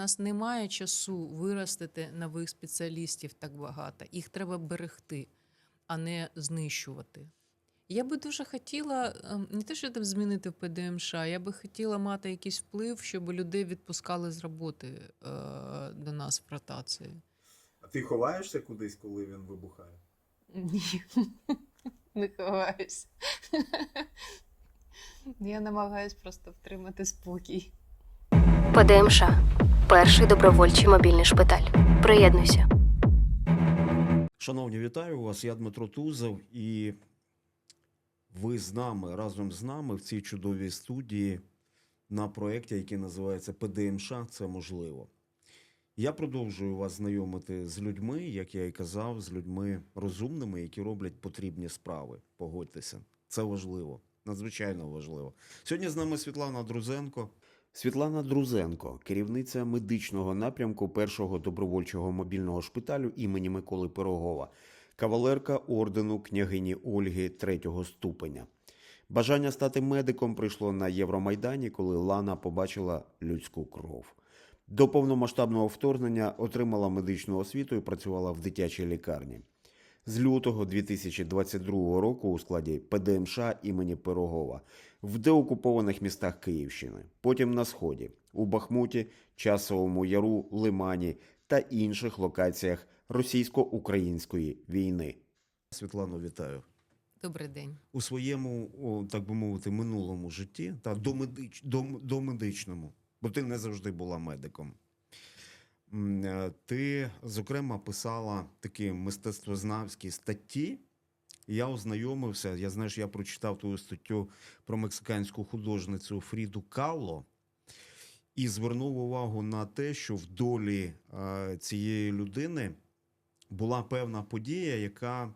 нас немає часу виростити нових спеціалістів так багато. Їх треба берегти, а не знищувати. Я би дуже хотіла ем, не те, що там змінити в ПДМШ, я би хотіла мати якийсь вплив, щоб людей відпускали з роботи е, до нас в ротації. А ти ховаєшся кудись, коли він вибухає? Ні, не ховаюсь. Я намагаюсь просто втримати спокій. ПДМШ перший добровольчий мобільний шпиталь. Приєднуйся. Шановні, вітаю вас. Я Дмитро Тузов, і ви з нами разом з нами в цій чудовій студії на проєкті, який називається ПДМШ. Це можливо. Я продовжую вас знайомити з людьми, як я і казав, з людьми розумними, які роблять потрібні справи. Погодьтеся, це важливо, надзвичайно важливо. Сьогодні з нами Світлана Друзенко. Світлана Друзенко, керівниця медичного напрямку першого добровольчого мобільного шпиталю імені Миколи Пирогова, кавалерка ордену княгині Ольги третього ступеня. Бажання стати медиком прийшло на Євромайдані, коли Лана побачила людську кров. До повномасштабного вторгнення отримала медичну освіту і працювала в дитячій лікарні. З лютого 2022 року у складі ПДМШ імені Пирогова в деокупованих містах Київщини, потім на сході, у Бахмуті, Часовому Яру, Лимані та інших локаціях російсько-української війни. Світлано, вітаю Добрий день. у своєму, о, так би мовити, минулому житті та до, медич, до, до медичному, бо ти не завжди була медиком. Е, Ти, зокрема, писала такі мистецтвознавські статті. Я ознайомився. Я знаєш, я прочитав твою статтю про мексиканську художницю Фріду Калло і звернув увагу на те, що в долі е, цієї людини була певна подія, яка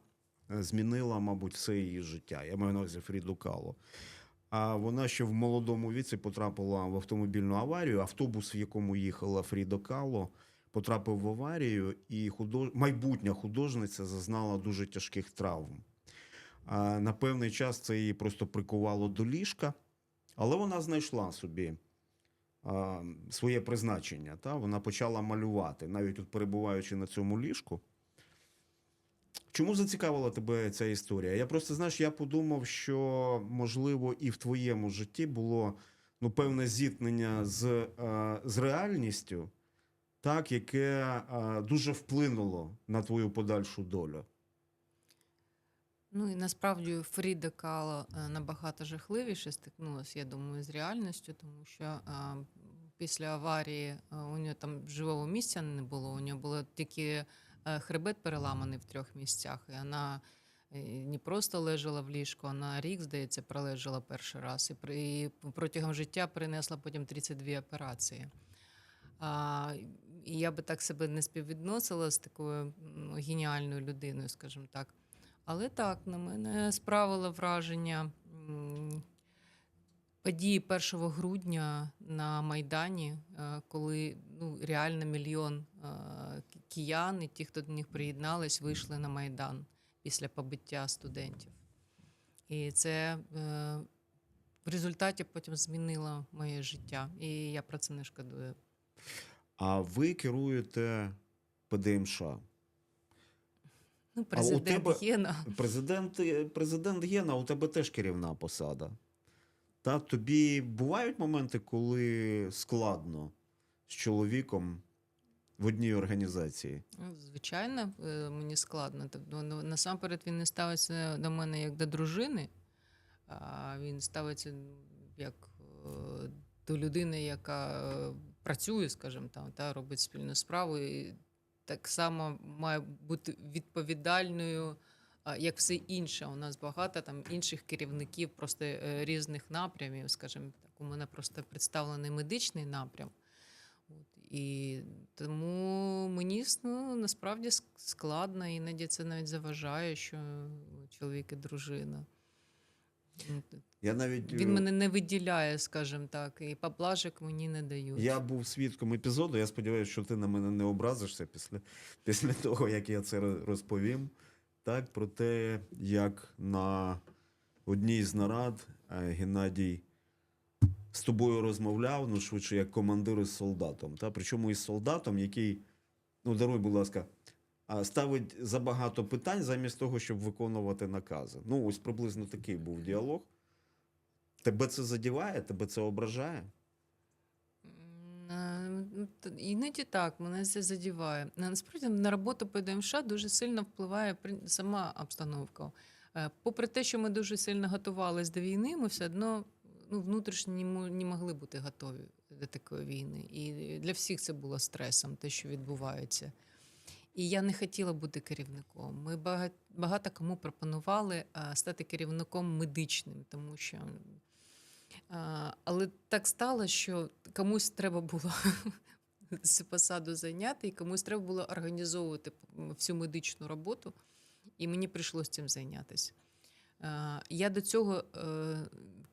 е, змінила, мабуть, все її життя. Я маю на увазі Фріду Кало. А вона ще в молодому віці потрапила в автомобільну аварію. Автобус, в якому їхала Фріда Кало, потрапив в аварію, і худож... майбутня художниця зазнала дуже тяжких травм. На певний час це її просто прикувало до ліжка, але вона знайшла собі своє призначення. Та? Вона почала малювати, навіть от перебуваючи на цьому ліжку. Чому зацікавила тебе ця історія? Я просто знаєш, я подумав, що можливо і в твоєму житті було ну, певне зіткнення з, е, з реальністю, так, яке е, дуже вплинуло на твою подальшу долю. Ну і насправді Фріда Кало е, набагато жахливіше стикнулася, я думаю, з реальністю, тому що е, після аварії е, у нього там живого місця не було. У нього було тільки е, хребет переламаний в трьох місцях. І вона е, не просто лежала в ліжку, вона рік, здається, пролежала перший раз. І, при, і протягом життя перенесла потім 32 операції. А, і я би так себе не співвідносила з такою ну, геніальною людиною, скажімо так. Але так, на мене справило враження події 1 грудня на Майдані, е, коли ну, реально мільйон е, киян і ті, хто до них приєднались, вийшли на Майдан після побиття студентів. І це е, в результаті потім змінило моє життя. І я про це не шкодую. А ви керуєте ПДМШ. Ну, президент тебе- є на Президент, е, президент Гена, у тебе теж керівна посада. Та тобі бувають моменти, коли складно з чоловіком в одній організації. Ну, Звичайно, е, мені складно. Тобто, насамперед він не ставиться до мене як до дружини, а він ставиться як е, до людини, яка працює, скажімо там, та робить спільну справу. І так само має бути відповідальною, як все інше. У нас багато там інших керівників, просто е, різних напрямів, скажімо так. У мене просто представлений медичний напрям. От, і тому мені ну, насправді складно, іноді це навіть заважає, що чоловік і дружина. Я навіть е, Він мене не виділяє, скажімо так, і поблажок мені не дають. я був свідком епізоду. Я сподіваюся, що ти на мене не образишся після, після того, як я це розповім. Так, про те, як на одній з нарад е, Геннадій з тобою розмовляв, ну швидше як командир із солдатом. Та? Причому із солдатом, який, ну даруй, будь ласка, ставить забагато питань замість того, щоб виконувати накази. Ну, ось приблизно такий був діалог. Тебе це задіває, тебе це ображає? Е, Іноді так, мене це задіває. Насправді на роботу ПДМШ дуже сильно впливає сама обстановка. Е, Попри те, що ми дуже сильно готувалися до війни, ми все одно ну, внутрішньо не могли бути готові до такої війни. І для всіх це було стресом, те, що відбувається. І я не хотіла бути керівником. Ми багато, кому пропонували стати керівником медичним, тому що. Але так стало, що комусь треба було цю посаду зайняти, і комусь треба було організовувати всю медичну роботу, і мені прийшлося цим зайнятися. Е, Я до цього е,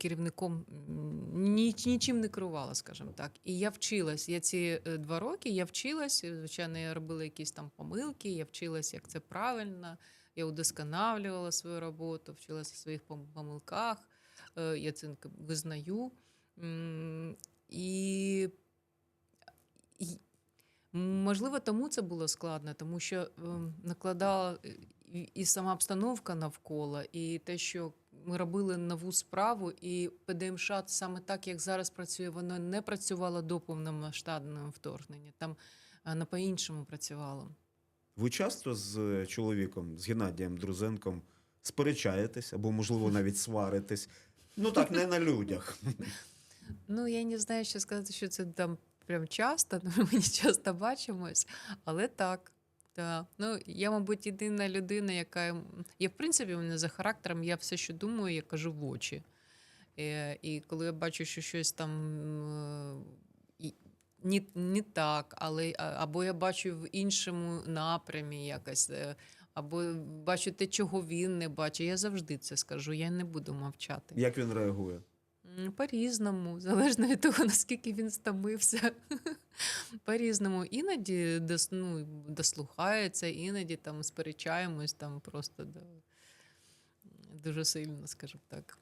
керівником м, ні, нічим не керувала, скажімо так. І я вчилась. Я ці е, два роки я вчилась. Звичайно, я робила якісь там помилки, я вчилась, як це правильно. Я удосконалювала свою роботу, вчилася в своїх помилках. Е, Я це визнаю. І, можливо, тому це було складно, тому що ем, накладала е, і сама обстановка навколо, і те, що ми робили нову справу, і ПДМШ саме так, як зараз працює, воно не працювало до повномасштабного вторгнення. Там воно по-іншому працювало. Ви часто з е, чоловіком, з Геннадієм Друзенком, сперечаєтесь або, можливо, навіть сваритесь. Ну так, не на людях. Ну, я не знаю, що сказати, що це там прям часто, ми не часто бачимось, але так. Так. Ну, я, мабуть, єдина людина, яка. Я, в принципі, мене за характером, я все, що думаю, я кажу в очі. Е, І коли я бачу, що щось там е, не, не так, але або я бачу в іншому напрямі якось, е, або бачу те, чого він не бачить, я завжди це скажу, я не буду мовчати. Як він реагує? По-різному, залежно від того, наскільки він стомився. По-різному. Іноді дос, ну, дослухається, іноді там сперечаємось, там просто да, дуже сильно, скажімо так.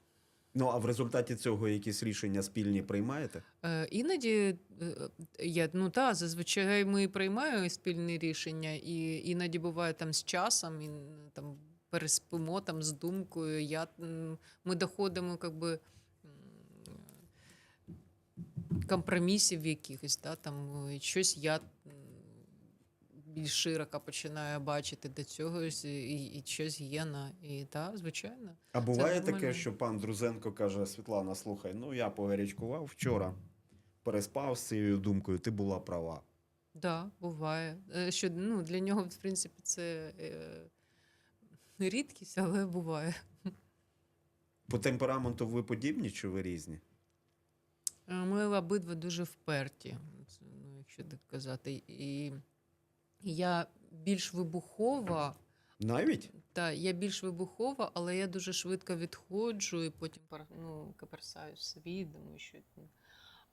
Ну а в результаті цього якісь рішення спільні приймаєте? Е, іноді е, я, ну та, зазвичай ми приймаємо спільні рішення, і іноді буває там з часом, і там переспимо там з думкою. Я, ми доходимо как би, м, компромісів якихось, да, там е, щось я більш широко починаю бачити до цього, і, і щось є на. І так, звичайно. А буває таке, що пан Друзенко каже: Світлана, слухай, ну я погарячкував вчора, переспав з цією думкою, ти була права. Да, буває. Е, Що ну, для нього, в принципі, це е, рідкість, але буває. По темпераменту ви подібні чи ви різні? Е, Ми обидва дуже вперті, ну, якщо так казати. І я більш вибухова, Навіть? та я більш вибухова, але я дуже швидко відходжу і потім ну, каперсаю собі, думаю, що.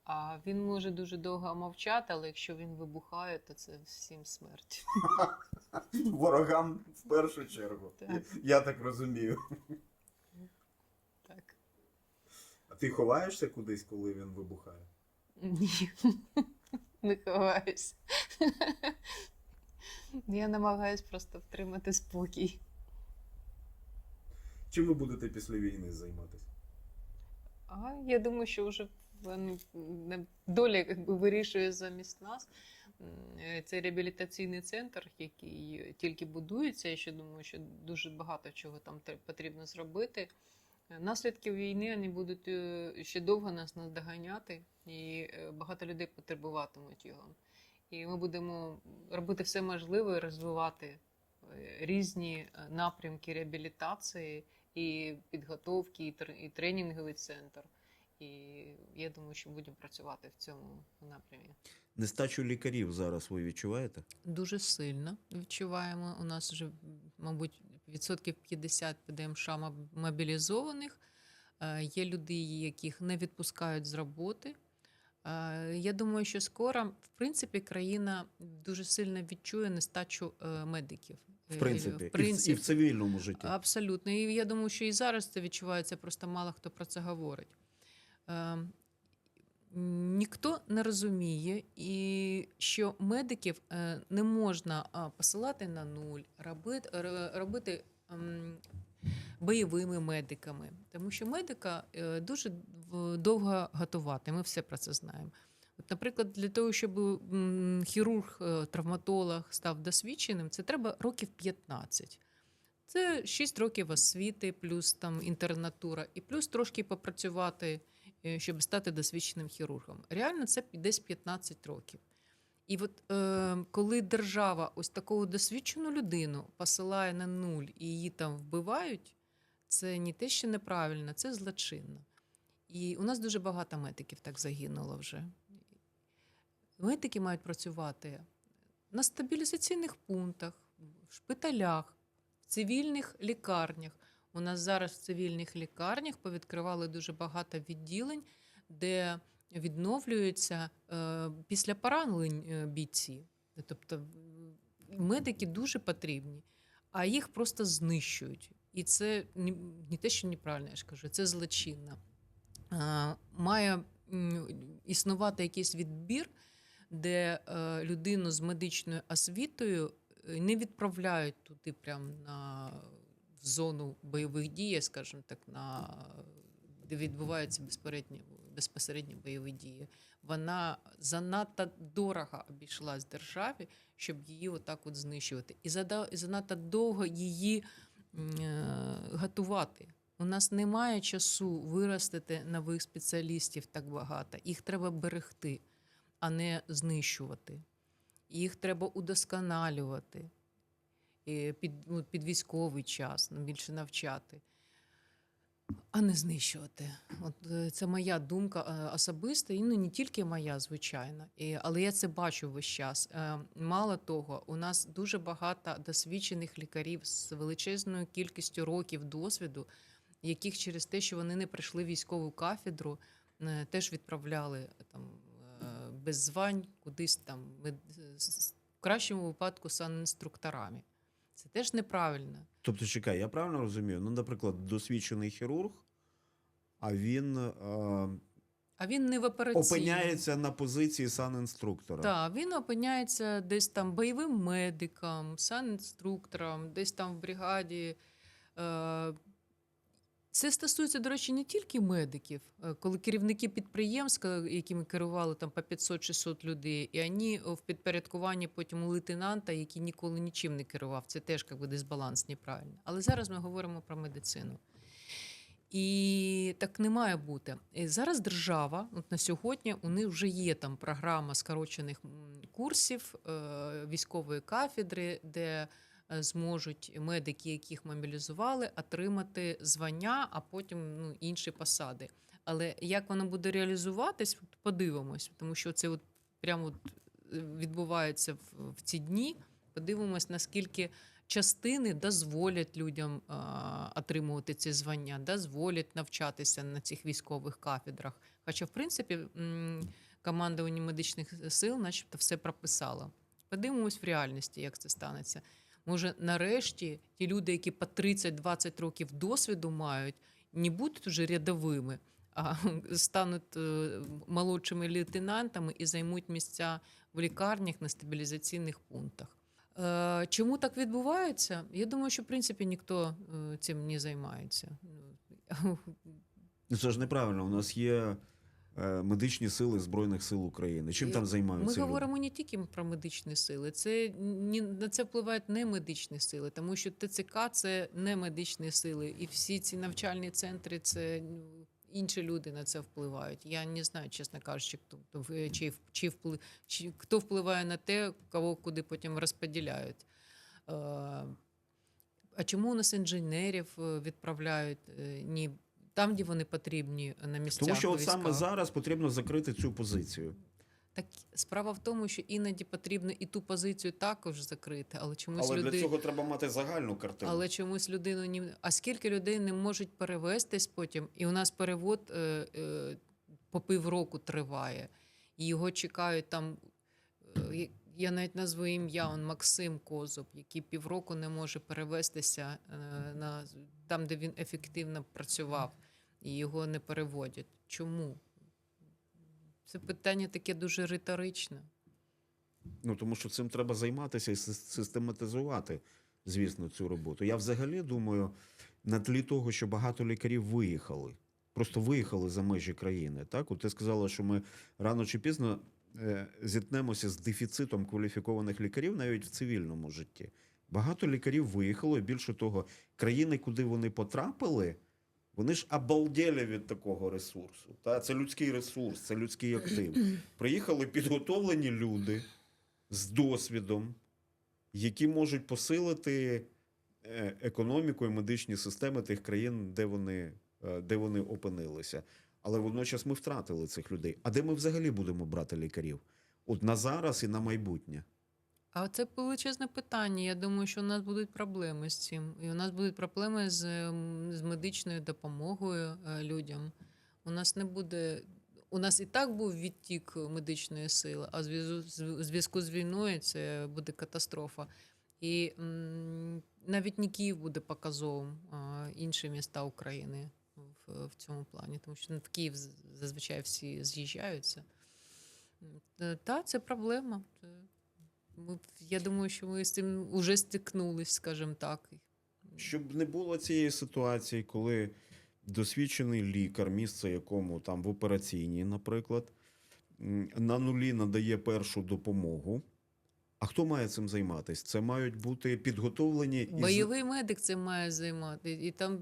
А він може дуже довго мовчати, але якщо він вибухає, то це всім смерть. Ворогам в першу чергу. Так. Я так розумію. Ти ховаєшся кудись, коли він вибухає? Ні, не ховаюсь. Я намагаюсь просто втримати спокій. Чим ви будете після війни займатися? А я думаю, що вже доля якби вирішує замість нас. Е, Це реабілітаційний центр, який тільки будується. Я ще думаю, що дуже багато чого там потрібно зробити. Наслідки війни вони будуть е, ще довго нас наздоганяти, і е, багато людей потребуватимуть його. І ми будемо робити все можливе, розвивати е, різні напрямки реабілітації і підготовки, і тренінговий центр. І я думаю, що будемо працювати в цьому напрямі. Нестачу лікарів зараз ви відчуваєте? Дуже сильно відчуваємо. У нас вже, мабуть, відсотків 50 ПДМШ моб- мобілізованих. Е, Є люди, яких не відпускають з роботи. Е, Я думаю, що скоро, в принципі, країна дуже сильно відчує нестачу е, медиків. В принципі, в І, в, і в цивільному житті. Абсолютно. І я думаю, що і зараз це відчувається, просто мало хто про це говорить. Ніхто не розуміє, і що медиків е, не можна посилати на нуль, робити, робити ем, бойовими медиками, тому що медика е, дуже довго готувати. Ми все про це знаємо. От, наприклад, для того, щоб хірург, е, травматолог став досвідченим, це треба років 15. Це 6 років освіти, плюс там інтернатура, і плюс трошки попрацювати, е, щоб стати досвідченим хірургом. Реально, це десь 15 років. І от е, коли держава ось таку досвідчену людину посилає на нуль і її там вбивають, це не те, що неправильно, це злочинно. І у нас дуже багато медиків так загинуло вже. Медики мають працювати на стабілізаційних пунктах, в шпиталях, в цивільних лікарнях. У нас зараз в цивільних лікарнях повідкривали дуже багато відділень, де відновлюються е, після поранень е, бійці. Тобто медики дуже потрібні, а їх просто знищують. І це не, те, що неправильно, я ж кажу, це злочинно. Е, має існувати якийсь відбір, де людину з медичною освітою не відправляють туди прямо на зону бойових дій, скажімо так, на де відбуваються безпосередньо, безпосередньо бойові дії. Вона занадто дорого обійшлась державі, щоб її отак от знищувати. І занадто довго її е, готувати. У нас немає часу виростити нових спеціалістів так багато. Їх треба берегти, а не знищувати. Їх треба удосконалювати під, ну, під військовий час, ну, більше навчати, а не знищувати. От е, це моя думка е, особиста, і ну не тільки моя, звичайно, і, але я це бачу весь час. Е, Мало того, у нас дуже багато досвідчених лікарів з величезною кількістю років досвіду, яких через те, що вони не прийшли військову кафедру, теж відправляли там без звань кудись там в кращому випадку санінструкторами. Це теж неправильно. Тобто, чекай, я правильно розумію? Ну, наприклад, досвідчений хірург, а він е, А він не в операційному. опиняється на позиції санінструктора. Так, він опиняється десь там бойовим медиком, санінструктором, десь там в бригаді. Е, Це стосується, до речі, не тільки медиків, Е, коли керівники підприємств, якими керували там по 500-600 людей, і вони в підпорядкуванні потім лейтенанта, який ніколи нічим не керував. Це теж якби дисбаланс неправильно. Але зараз ми говоримо про медицину. І так не має бути. І зараз держава, от на сьогодні, у них вже є там програма скорочених курсів е, військової кафедри, де е, зможуть медики, яких мобілізували, отримати звання, а потім ну, інші посади. Але як воно буде реалізуватись, подивимось, тому що це от прямо е, відбувається в, в ці дні. Подивимось, наскільки частини дозволять людям а, отримувати ці звання, дозволять навчатися на цих військових кафедрах. Хоча, в принципі, командування медичних сил, начебто, все прописало. Подивимось в реальності, як це станеться. Може, нарешті ті люди, які по 30-20 років досвіду мають, не будуть вже рядовими, а стануть е, молодшими лейтенантами і займуть місця в лікарнях на стабілізаційних пунктах. Е, Чому так відбувається? Я думаю, що в принципі ніхто е, цим не займається. Ну, Це ж неправильно. У нас є медичні сили Збройних сил України. Чим І там Ми займаються? говоримо не тільки про медичні сили, це ні на це впливають не медичні сили, тому що ТЦК це не медичні сили, і всі ці навчальні центри це ну, інші люди на це впливають. Я не знаю, чесно кажучи, хто чи, чи, вплив, чи хто впливає на те, кого куди потім розподіляють. Е, А чому у нас інженерів е, відправляють е, ні там, де вони потрібні на місцях? Тому що от саме зараз потрібно закрити цю позицію. Так справа в тому, що іноді потрібно і ту позицію також закрити, але чомусь Але люди... для цього треба мати загальну картину. але чомусь людину ні. А скільки людей не можуть перевестись потім? І у нас перевод е, е, по півроку триває, і його чекають там. Е, я- я навіть назву ім'я, он Максим Козуб, який півроку не може перевестися е, на там, де він ефективно працював, і його не переводять. Чому? Це питання таке дуже риторичне. Ну, тому що цим треба займатися і систематизувати, звісно, цю роботу. Я взагалі думаю, на тлі того, що багато лікарів виїхали, просто виїхали за межі країни. Так, от ти сказала, що ми рано чи пізно е, зіткнемося з дефіцитом кваліфікованих лікарів навіть в цивільному житті. Багато лікарів виїхало, і більше того, країни, куди вони потрапили, вони ж обалдели від такого ресурсу. Та? Це людський ресурс, це людський актив. Приїхали підготовлені люди з досвідом, які можуть посилити е, економіку і медичні системи тих країн, де вони, е, де вони опинилися. Але водночас ми втратили цих людей. А де ми взагалі будемо брати лікарів? От на зараз і на майбутнє. А це величезне питання. Я думаю, що у нас будуть проблеми з цим. І у нас будуть проблеми з, ем, з медичною допомогою е, людям. У нас не буде. У нас і так був відтік медичної сили, а в зв'язку з- війною це буде катастрофа. І навіть не Київ буде показовим, а інші міста України в, в цьому плані, тому що ну, в Київ зазвичай всі з'їжджаються. Та, це проблема. Ми, я думаю, що ми з цим вже стикнулись, скажімо так. Щоб не було цієї ситуації, коли досвідчений лікар, місце якому там в операційній, наприклад, на нулі надає першу допомогу. А хто має цим займатися? Це мають бути підготовлені із- Бойовий медик це має займати, і там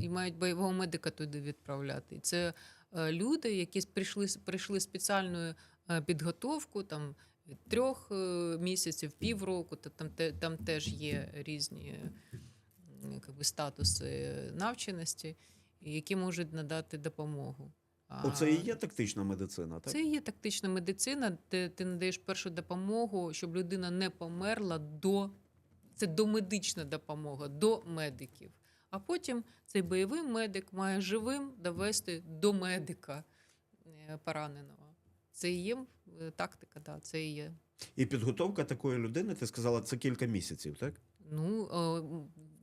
і мають бойового медика туди відправляти. І Це е, люди, які прийшли, прийшли спеціальною е, підготовку там трьох е, місяців, півроку, та там, там теж є різні би, статуси навченості, які можуть надати допомогу. Оце і є тактична медицина, так? Це і є тактична медицина, де ти надаєш першу допомогу, щоб людина не померла до це домедична допомога до медиків. А потім цей бойовий медик має живим довести до медика е, пораненого. Це і є е, тактика, да, це і є. І підготовка такої людини, ти сказала, це кілька місяців, так? Ну, е,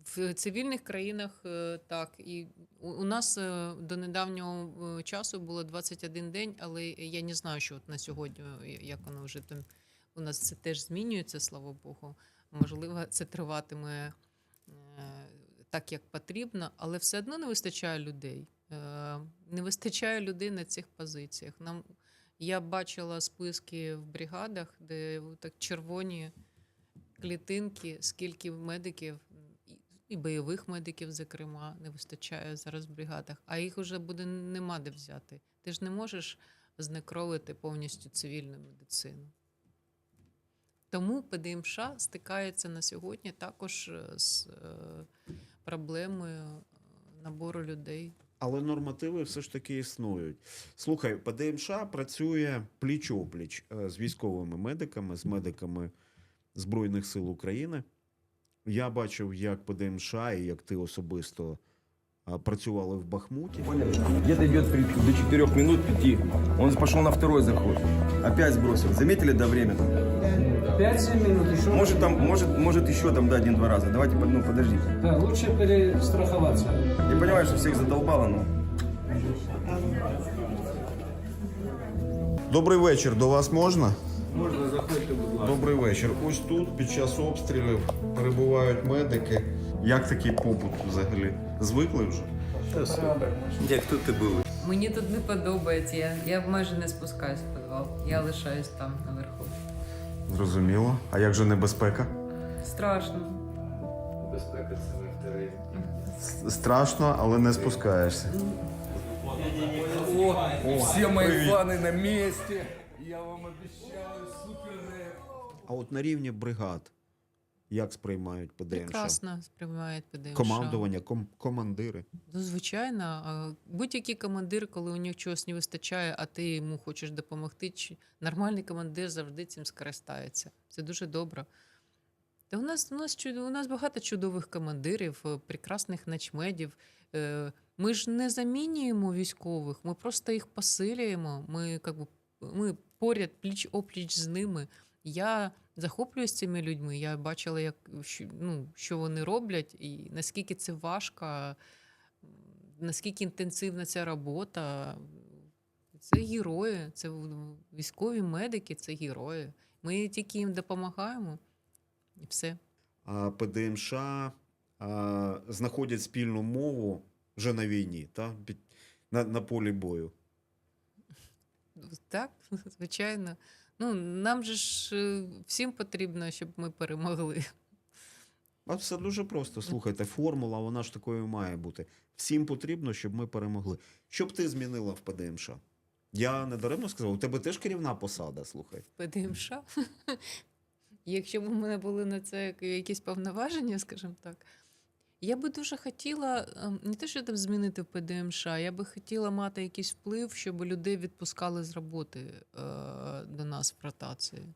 в цивільних країнах е, так. І у нас до недавнього часу було 21 день, але я не знаю, що от на сьогодні, як воно вже там. У нас це теж змінюється, слава Богу. Можливо, це триватиме так, як потрібно, але все одно не вистачає людей. Не вистачає людей на цих позиціях. Нам я бачила списки в бригадах, де так червоні клітинки, скільки медиків і- бойових медиків, зокрема, не вистачає зараз в бригадах, а їх вже буде нема де взяти. Ти ж не можеш знекровити повністю цивільну медицину. Тому ПДМШ стикається на сьогодні також е, з е, проблемою набору людей. Але нормативи все ж таки існують. Слухай, ПДМШ працює пліч-опліч е, з військовими медиками, з медиками Збройних сил України. Я бачив, як ПДМШ і як ти особисто працювали в Бахмуті. Где-то идет до 4 минут 5. Он пошел на второй заход. Опять сбросил. Заметили, да, время? 5-7 минут еще. Может, там, может, может еще там, да, один-два раза. Давайте, под- ну, подождите. Да, лучше перестраховаться. Я понимаю, что всех задолбало, но... Добрий вечір. До вас можна? Можно, заходите, будь ласка. Добрий вечір. Ось тут під час обстрілів перебувають медики. Як такий побут взагалі? Звикли вже? Где, кто ты был? Мені тут не подобається. Я, я майже не спускаюсь в підвал. Я лишаюсь там наверху. Зрозуміло. А як же небезпека? Страшно. Страшно, але не спускаєшся. О, все мои фаны на месте. Я вам обещаю, супер А от на рівні бригад як сприймають ПДМШ? Прекрасно сприймають ПДМШ. Командування, ком- командири. Ну, звичайно, будь-який командир, коли у нього чогось не вистачає, а ти йому хочеш допомогти, чи нормальний командир завжди цим скористається. Це дуже добре. Та у нас, у нас, у нас багато чудових командирів, е, прекрасних начмедів. Е, Ми ж не замінюємо військових, ми просто їх посилюємо. Ми, як би, ми поряд пліч опліч з ними. Я захоплююсь цими людьми. Я бачила, як, що, ну, що вони роблять, і наскільки це важко, наскільки інтенсивна ця робота. Це герої, це військові медики, це герої. Ми тільки їм допомагаємо і все. А ПДМШ а, знаходять спільну мову вже на війні, та? На, на полі бою. Так, звичайно. Ну, нам же ж е, всім потрібно, щоб ми перемогли. А все дуже просто. Слухайте, формула, вона ж такою має бути. Всім потрібно, щоб ми перемогли. Що б ти змінила в ПДМШ? Я не даремно сказав, у тебе теж керівна посада, слухай. ПДМШ. Якщо б у мене були на це якісь повноваження, скажімо так, я би дуже хотіла ем, не те, що там змінити в ПДМШ, я би хотіла мати якийсь вплив, щоб людей відпускали з роботи е, до нас в ротації.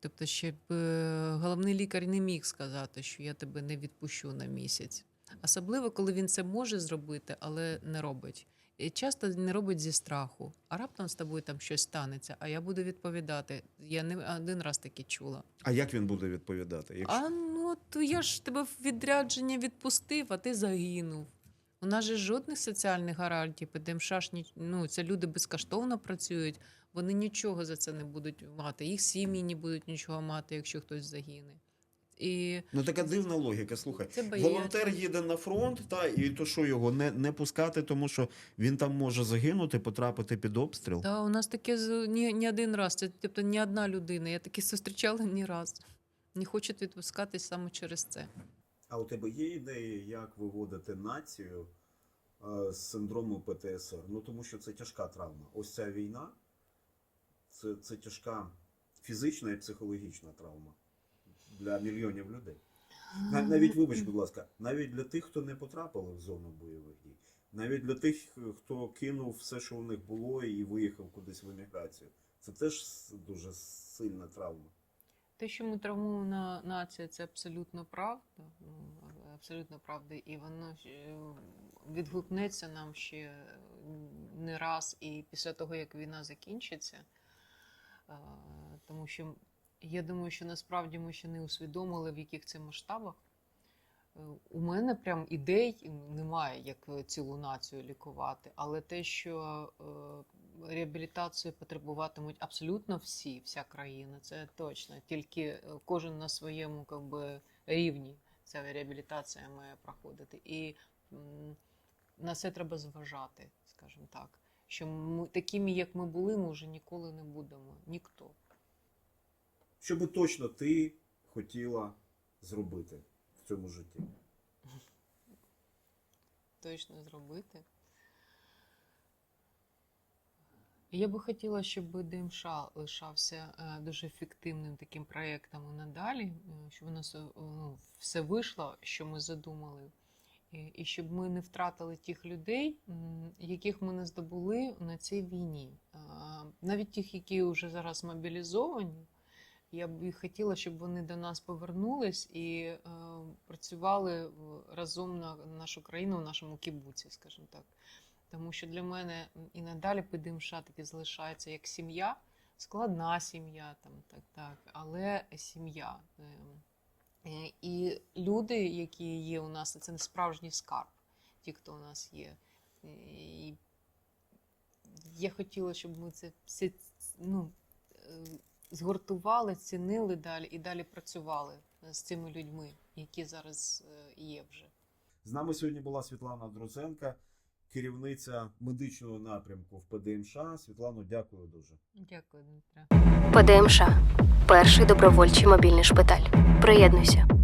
Тобто, щоб е, головний лікар не міг сказати, що я тебе не відпущу на місяць. Особливо, коли він це може зробити, але не робить. І часто не робить зі страху. А раптом з тобою там щось станеться, а я буду відповідати. Я не один раз таке чула. А як він буде відповідати? Якщо... А то я ж тебе в відрядження відпустив, а ти загинув. У нас же жодних соціальних гарантій, ПДМШ ну, це люди безкоштовно працюють, вони нічого за це не будуть мати. Їх сім'ї не будуть нічого мати, якщо хтось загине. І Ну така дивна логіка. Слухай, це волонтер їде на фронт, та і то що його не, не пускати, тому що він там може загинути, потрапити під обстріл. Та у нас таке ні, ні один раз. Це тобто ні одна людина. Я таке зустрічала ні раз. Не хочуть відпускатись саме через це. А у тебе є ідеї, як виводити націю е, з синдрому ПТСР? Ну тому що це тяжка травма. Ось ця війна це, це тяжка фізична і психологічна травма для мільйонів людей. Навіть, вибач, будь ласка, навіть для тих, хто не потрапили в зону бойових дій, навіть для тих, хто кинув все, що у них було, і виїхав кудись в еміграцію. Це теж дуже сильна травма. Те, що ми травмована нація, це абсолютно правда. Ну, абсолютно правда. І воно е, відгукнеться нам ще не раз і після того, як війна закінчиться. Е, Тому що я думаю, що насправді ми ще не усвідомили, в яких це масштабах. Е, У мене прям ідей немає, як цілу націю лікувати, але те, що реабілітацію потребуватимуть абсолютно всі, вся країна, це точно. Тільки е, кожен на своєму как би, рівні ця реабілітація має проходити. І на це треба зважати, скажімо так. Що ми такими, як ми були, ми вже ніколи не будемо. Ніхто. Що би точно ти хотіла зробити в цьому житті? точно зробити. Я би хотіла, щоб ДМШ лишався е, дуже ефективним таким проєктом надалі, е, щоб у нас е, ну, все вийшло, що ми задумали, і, щоб ми не втратили тих людей, яких ми не здобули на цій війні. Навіть тих, які вже зараз мобілізовані, я б хотіла, щоб вони до нас повернулись і працювали разом на нашу країну, в нашому кібуці, скажімо так. Тому що для мене і надалі ПДМШ таки залишається як сім'я, складна сім'я, там так, так, але сім'я. Ем, е, І люди, які є у нас, це не справжній скарб, ті, хто у нас є. І я хотіла, щоб ми це все ну, е, згуртували, цінили далі і далі працювали з цими людьми, які зараз е, є вже. З нами сьогодні була Світлана Друзенка, керівниця медичного напрямку в ПДМШ. Світлано, дякую дуже. Дякую, Дмитро. ПДМШ перший добровольчий мобільний шпиталь. Приєднуйся.